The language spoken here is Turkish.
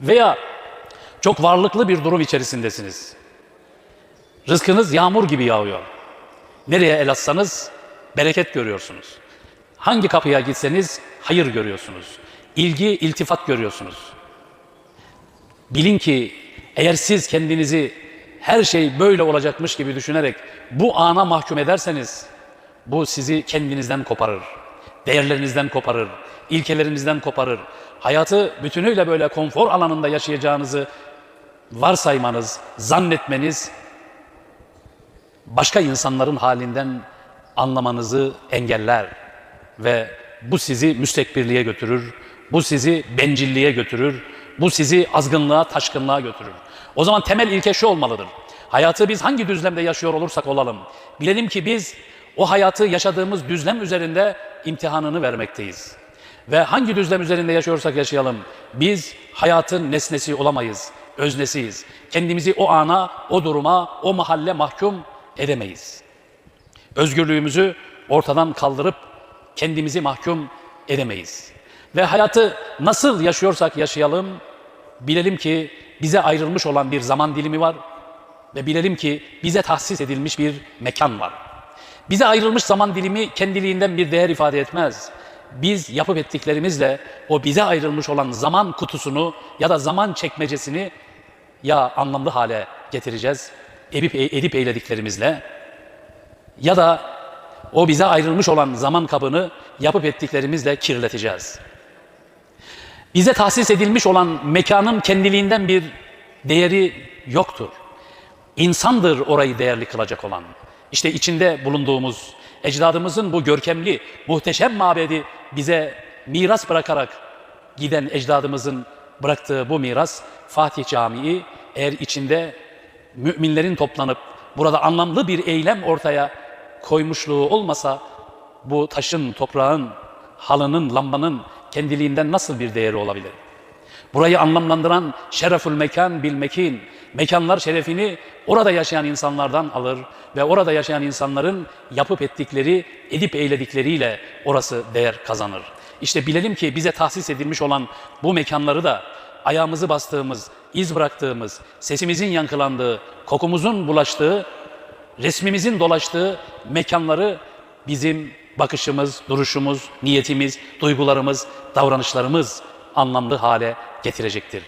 Veya çok varlıklı bir durum içerisindesiniz. Rızkınız yağmur gibi yağıyor. Nereye el atsanız bereket görüyorsunuz. Hangi kapıya gitseniz hayır görüyorsunuz. İlgi, iltifat görüyorsunuz. Bilin ki eğer siz kendinizi her şey böyle olacakmış gibi düşünerek bu ana mahkum ederseniz bu sizi kendinizden koparır. Değerlerinizden koparır. ilkelerinizden koparır. Hayatı bütünüyle böyle konfor alanında yaşayacağınızı varsaymanız, zannetmeniz başka insanların halinden anlamanızı engeller ve bu sizi müstekbirliğe götürür, bu sizi bencilliğe götürür, bu sizi azgınlığa, taşkınlığa götürür. O zaman temel ilke şu olmalıdır. Hayatı biz hangi düzlemde yaşıyor olursak olalım, bilelim ki biz o hayatı yaşadığımız düzlem üzerinde imtihanını vermekteyiz. Ve hangi düzlem üzerinde yaşıyorsak yaşayalım, biz hayatın nesnesi olamayız, öznesiyiz. Kendimizi o ana, o duruma, o mahalle mahkum edemeyiz. Özgürlüğümüzü ortadan kaldırıp kendimizi mahkum edemeyiz. Ve hayatı nasıl yaşıyorsak yaşayalım, bilelim ki bize ayrılmış olan bir zaman dilimi var ve bilelim ki bize tahsis edilmiş bir mekan var. Bize ayrılmış zaman dilimi kendiliğinden bir değer ifade etmez. Biz yapıp ettiklerimizle o bize ayrılmış olan zaman kutusunu ya da zaman çekmecesini ya anlamlı hale getireceğiz edip, edip eylediklerimizle ya da o bize ayrılmış olan zaman kabını yapıp ettiklerimizle kirleteceğiz. Bize tahsis edilmiş olan mekanın kendiliğinden bir değeri yoktur. İnsandır orayı değerli kılacak olan. İşte içinde bulunduğumuz ecdadımızın bu görkemli, muhteşem mabedi bize miras bırakarak giden ecdadımızın bıraktığı bu miras Fatih Camii eğer içinde müminlerin toplanıp burada anlamlı bir eylem ortaya koymuşluğu olmasa bu taşın, toprağın, halının, lambanın kendiliğinden nasıl bir değeri olabilir? Burayı anlamlandıran şerefül mekan bil mekin, mekanlar şerefini orada yaşayan insanlardan alır ve orada yaşayan insanların yapıp ettikleri, edip eyledikleriyle orası değer kazanır. İşte bilelim ki bize tahsis edilmiş olan bu mekanları da ayağımızı bastığımız, iz bıraktığımız, sesimizin yankılandığı, kokumuzun bulaştığı, resmimizin dolaştığı mekanları bizim bakışımız, duruşumuz, niyetimiz, duygularımız, davranışlarımız anlamlı hale getirecektir.